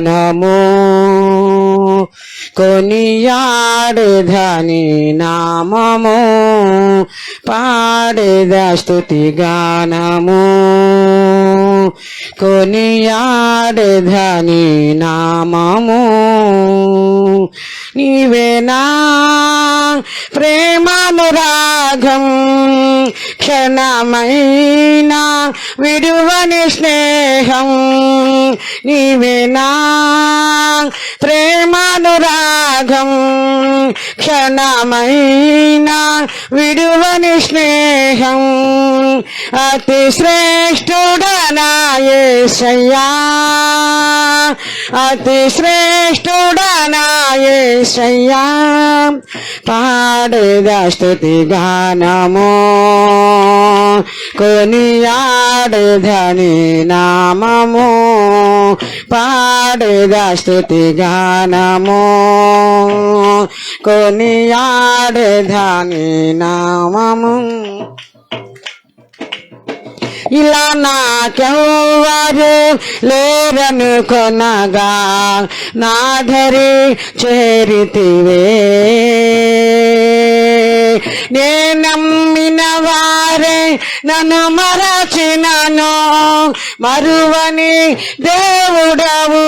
గానము కొనియాడేదని నామము పాడేద స్తుతి గానము కొనియాడేదని నామము. నీవేనా ప్రేమానురాగం క్షణమైనా విడువని స్నేహం. నీవేనా ప్రేమానురాగం క్షణమైనా విడువని స్నేహం. అతి శ్రేష్ఠుడనాయేసయ్యా. అతి శ్రేష్ఠుడనాయేసయ్యా. పాడేదా స్తుతి గానము కొనియాడేదని నామము పాడేదా స్తుతి గానము కొనియాడేదని నామము. ఇలా నాకెవ్వరు లేరను కొనగా నాధరి చేరితివే. నేనమ్మినవా వారే నన్ను మరచినను మరువని దేవుడవు.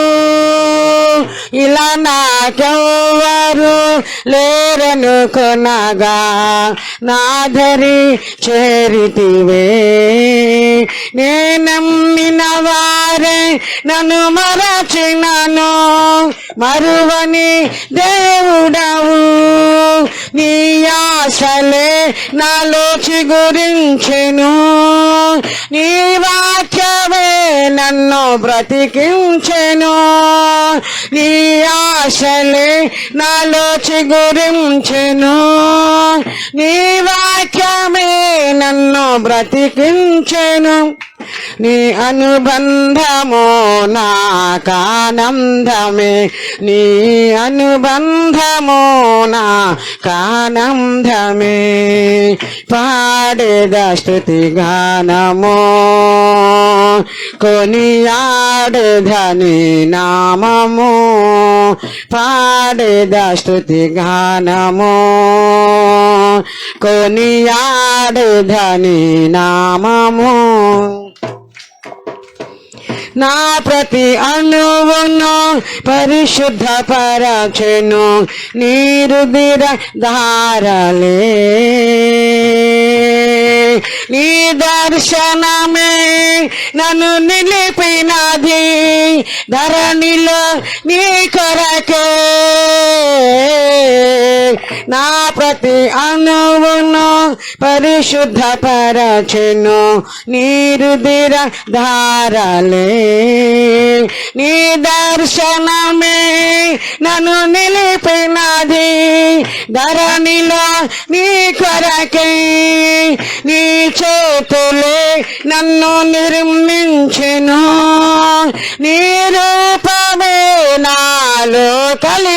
ఇలా నాకెవ్వరు లేరను కొనగా నాధరి చేరితివే. నేనమ్మిన వారే నన్ను మరచినను మరువని దేవుడవు. నీ ఆశలే నాలో చిగురించెను నీ వాక్యమే నన్ను బ్రతికించెను. నీ ఆశలే నాలో చిగురించెను నీ వాక్యమే నన్ను బ్రతికించెను. నీ అనుబంధము నాకానందమే. నీ అనుబంధము నా కానందమే పాడేదా స్థుతి గానము. కొనియాడేదని నామము. పాడేదా స్థుతి గానము. కొనియాడేదని నామము. నా ప్రతి అణువును పరిశుద్ధ పరచెను నీరుదిర ధారలే. నీ దర్శనమే నన్ను నిలిపినది ధరణిలో నీ కొరకే. నా ప్రతి అణువును పరిశుద్ధ పరచెను. నీరు ధారలే నీ దర్శనమే నన్ను నిలిపినది. ధరణిలో నీ కొరకే నీ చేతులే నన్ను నిర్మించెను. నీ రూపమే నాలో కలి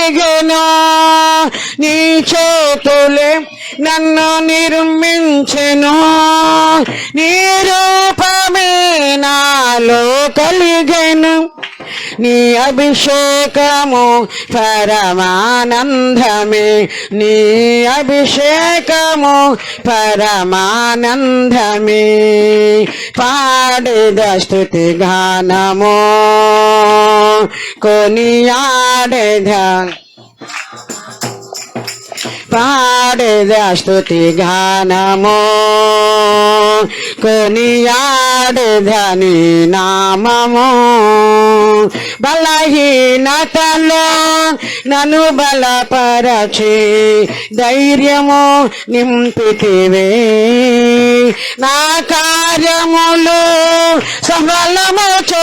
నీ చేతులే నన్ను నిర్మించెను నీ రూపమే నాలో కలిగెను నీ అభిషేకము పరమానందమే నీ అభిషేకము పరమానందమే పాడేద స్తుతి గానము కొనియాడేద పాడేద స్తుతి గానము. కొనియాడేదని నామము. బలహీనతలో నన్ను బలపరచి ధైర్యము నింపితివే. నా కార్యములు సఫలము చేసి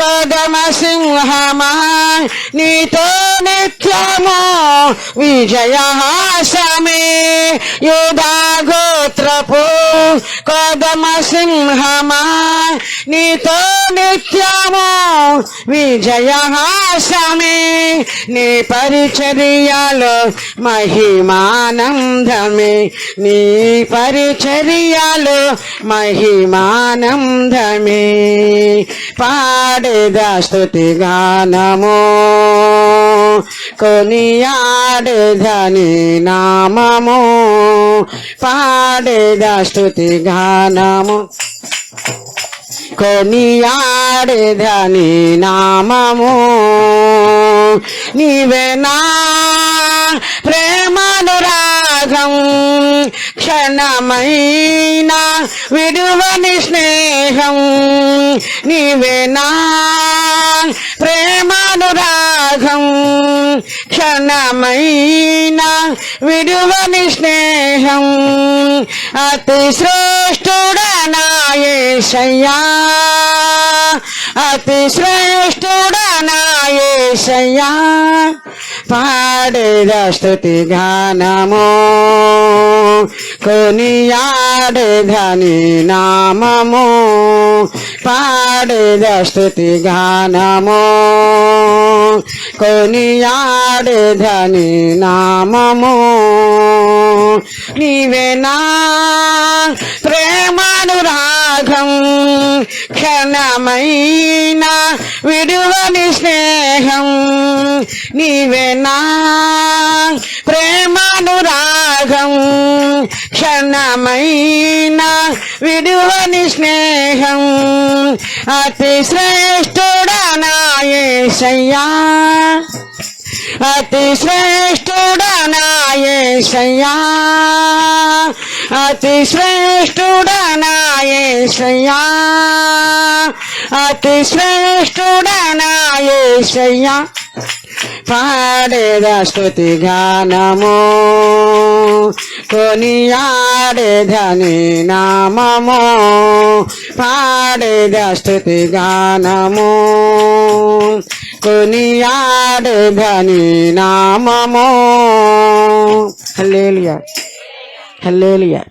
కదమ సింహమా నీతో నిత్యము విజయహాసమే. యుధా గోత్రపు కదమ సింహమా నీతో నిత్యము విజయహాసమే. నీ పరిచర్యలో మహిమానందమే. నీ పరిచర్యలో మహిమానందమే. పాడు పాడేద స్తుతి గానము కొనియాడేదని నామము పాడేద స్తుతి గానము కొనియాడేదని నామము నీవేనా ప్రేమనురాగం క్షణమైన విడువని స్నేహం నీవేనా? ప్రేమానురాగం క్షణమైన విడువని స్నేహం అతి శ్రేష్ఠుడనాయేశయ్యా అతి శ్రేష్ఠుడనా శ్రేష్ఠుడనాయేశయ్యా పాడేద స్తుతి గానము కొనియాడేదని నామము పాడేద స్తుతి గానము కొనియాడేదని నామము. నీవేనా ప్రేమానురాగం క్షణమైన విడువని స్నేహం. నీవేనా ప్రేమానురాగం క్షణమైన విడువని స్నేహం. అతి శ్రేష్ఠుడనాయ్యా అతి శ్రేష్ఠుడనాయ్యా అతి శ్రేష్ఠుడనాయ్యా అతి శ్రేష్ఠుడనాయ్యా పాడేద స్తుతి గానము. కొనియాడేదని నామము పాడేద స్తుతి గానము కొనియాడేదని నామము హల్లేలుయా హల్లేలుయా